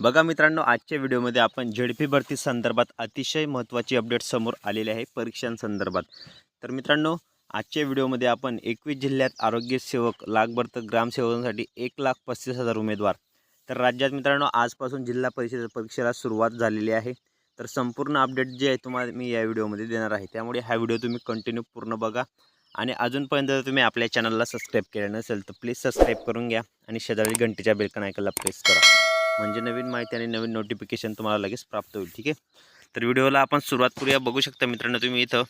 बघा मित्रांनो आजच्या व्हिडिओमध्ये आपण झेडपी भरती संदर्भात अतिशय महत्त्वाची अपडेट समोर आलेली आहे परीक्षांसंदर्भात तर मित्रांनो आजच्या व्हिडिओमध्ये आपण एकवीस जिल्ह्यात आरोग्य सेवक ग्रामसेवकांसाठी एक लाख पस्तीस हजार उमेदवार. तर राज्यात मित्रांनो आजपासून जिल्हा परिषद परीक्षेला सुरुवात झालेली आहे. तर संपूर्ण अपडेट जे आहे तुम्हाला मी या व्हिडिओमध्ये देणार आहे. त्यामुळे हा व्हिडिओ तुम्ही कंटिन्यू पूर्ण बघा. आणि अजूनपर्यंत जर तुम्ही आपल्या चॅनलला सबस्क्राईब केलं नसेल तर प्लीज सबस्क्राईब करून घ्या आणि शेजारी घंटेच्या बेलकन ऐकायला प्रेस करा. म्हणजे नवीन माहिती आणि नवीन नोटिफिकेशन तुम्हाला लगेच प्राप्त होईल ठीक आहे? तर व्हिडिओला आपण सुरुवात करूया. बघू शकता मित्रांनो तुम्ही इथं.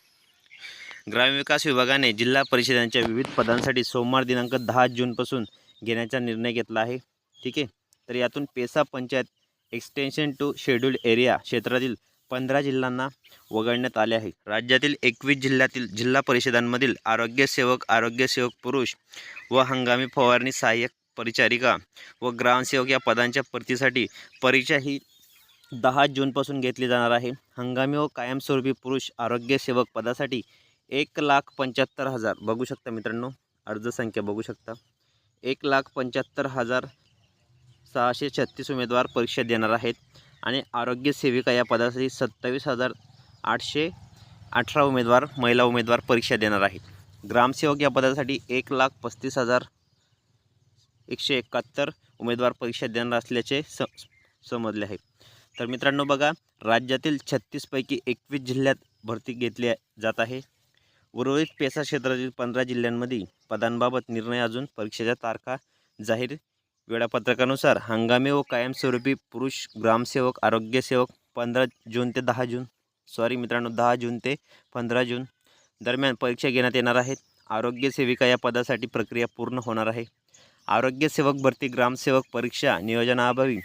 ग्रामविकास विभागाने जिल्हा परिषदांच्या विविध पदांसाठी सोमवार दिनांक दहा जूनपासून घेण्याचा निर्णय घेतला आहे ठीक आहे? तर यातून PESA panchayat extension to scheduled area क्षेत्रातील पंधरा जिल्ह्यांना वगळण्यात आले आहे. राज्यातील एकवीस जिल्ह्यातील जिल्हा परिषदांमधील आरोग्यसेवक आरोग्यसेवक पुरुष व हंगामी फवारणी सहाय्यक परिचारिका व ग्रामसेवक या पदांच्या भरतीसाठी परीक्षा ही दहा जूनपासून घेतली जाणार आहे. हंगामी व कायमस्वरूपी पुरुष आरोग्यसेवक पदासाठी एक लाख पंच्याहत्तर हजार. बघू शकता मित्रांनो अर्ज संख्या बघू शकता. एक लाख पंच्याहत्तर हजार सहाशे छत्तीस उमेदवार परीक्षा देणार आहेत आणि आरोग्य सेविका या पदासाठी सत्तावीस हजार आठशे अठरा उमेदवार महिला उमेदवार परीक्षा देणार आहेत. ग्रामसेवक या पदासाठी एक लाख पस्तीस हजार एकशे एकाहत्तर उमेदवार परीक्षा देणार असल्याचे स समजले आहे. तर मित्रांनो बघा राज्यातील छत्तीसपैकी एकवीस जिल्ह्यात भरती घेतली जात आहे. उर्वरित पेसा क्षेत्रातील पंधरा जिल्ह्यांमध्ये पदांबाबत निर्णय अजून परीक्षेच्या तारखा जाहीर वेळापत्रकानुसार हंगामी व कायमस्वरूपी पुरुष ग्रामसेवक आरोग्यसेवक पंधरा जून ते दहा जून सॉरी मित्रांनो दहा जून ते पंधरा जून दरम्यान परीक्षा घेण्यात येणार आहेत. आरोग्य सेविका या पदासाठी प्रक्रिया पूर्ण होणार आहे. आरोग्यसेवक भरती ग्रामसेवक परीक्षा नियोजनाअभावी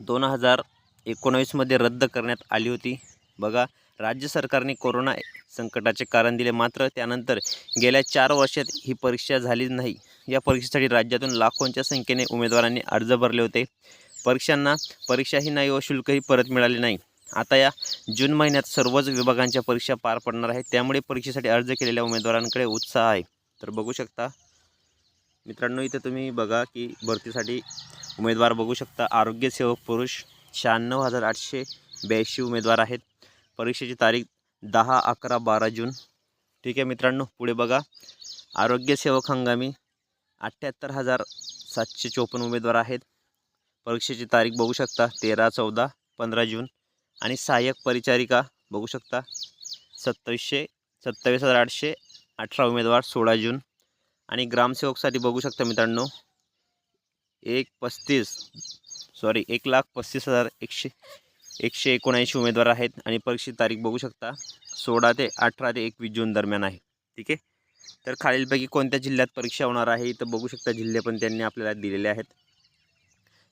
दोन हजार एकोणावीसमध्ये रद्द करण्यात आली होती. बघा राज्य सरकारने कोरोना संकटाचे कारण दिले मात्र त्यानंतर गेल्या चार वर्षात ही परीक्षा झाली नाही. या परीक्षेसाठी राज्यातून लाखोंच्या संख्येने उमेदवारांनी अर्ज भरले होते. परीक्षांना परीक्षाही नाही व शुल्कही परत मिळाले नाही. आता या जून महिन्यात सर्वच विभागांच्या परीक्षा पार पडणार आहेत. त्यामुळे परीक्षेसाठी अर्ज केलेल्या उमेदवारांकडे उत्साह आहे. तर बघू शकता मित्रांनो इथं तुम्ही बघा की भरतीसाठी उमेदवार बघू शकता. आरोग्यसेवक पुरुष शहाण्णव हजार आठशे ब्याऐंशी उमेदवार आहेत. परीक्षेची तारीख दहा अकरा बारा जून. ठीक आहे मित्रांनो पुढे बघा. आरोग्यसेवक हंगामी अठ्ठ्याहत्तर हजार सातशे चोपन्न उमेदवार आहेत. परीक्षेची तारीख बघू शकता तेरा चौदा पंधरा जून. आणि सहाय्यक परिचारिका बघू शकता सत्तावीसशे सत्तावीस हजार आठशे अठरा उमेदवार सोळा जून. आणि ग्रामसेवकसाठी बघू शकता मित्रांनो एक पस्तीस सॉरी एक लाख पस्तीस हजार एकशे एकशे एकोणऐंशी उमेदवार आहेत आणि परीक्षेची तारीख बघू शकता सोळा ते अठरा ते एकवीस जून दरम्यान आहे. ठीक आहे? तर खालीलपैकी कोणत्या जिल्ह्यात परीक्षा होणार आहे इथं बघू शकता जिल्हे पण त्यांनी आपल्याला दिलेले आहेत.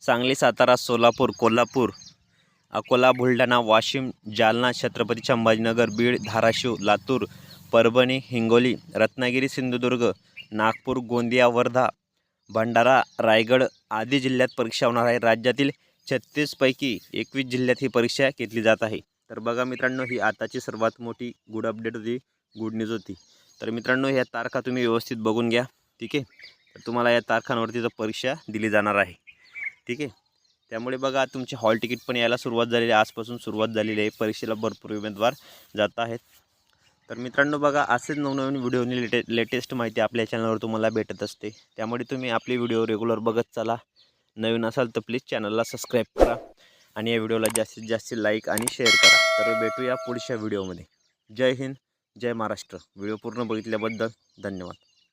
सांगली सातारा सोलापूर कोल्हापूर अकोला बुलढाणा वाशिम जालना छत्रपती संभाजीनगर बीड धाराशिव लातूर परभणी हिंगोली रत्नागिरी सिंधुदुर्ग नागपूर गोंदिया वर्धा भंडारा रायगड आदी जिल्ह्यात परीक्षा होणार आहे. राज्यातील छत्तीसपैकी एकवीस जिल्ह्यात ही परीक्षा घेतली जात आहे. तर बघा मित्रांनो ही आताची सर्वात मोठी गुड अपडेट होती गुड न्यूज होती. तर मित्रांनो ह्या तारखा तुम्ही व्यवस्थित बघून घ्या ठीक आहे? तर तुम्हाला या तारखांवरती तर परीक्षा दिली जाणार आहे ठीक आहे? त्यामुळे बघा तुमची हॉल तिकीट पण यायला सुरुवात झालेली आहे. आजपासून सुरुवात झालेली आहे. परीक्षेला भरपूर उमेदवार जात आहेत. तर मित्रांनो बघा असेच नवनवीन व्हिडिओनी लेटे लेटेस्ट माहिती आपल्या चॅनलवर तुम्हाला भेटत असते. त्यामुळे तुम्ही आपली व्हिडिओ रेग्युलर बघत चला. नवीन असाल तर प्लीज चॅनलला सबस्क्राईब करा आणि या व्हिडिओला जास्तीत जास्त लाईक आणि शेअर करा. तर भेटूया पुढच्या व्हिडिओमध्ये जय हिंद जय महाराष्ट्र. व्हिडिओ पूर्ण बघितल्याबद्दल धन्यवाद.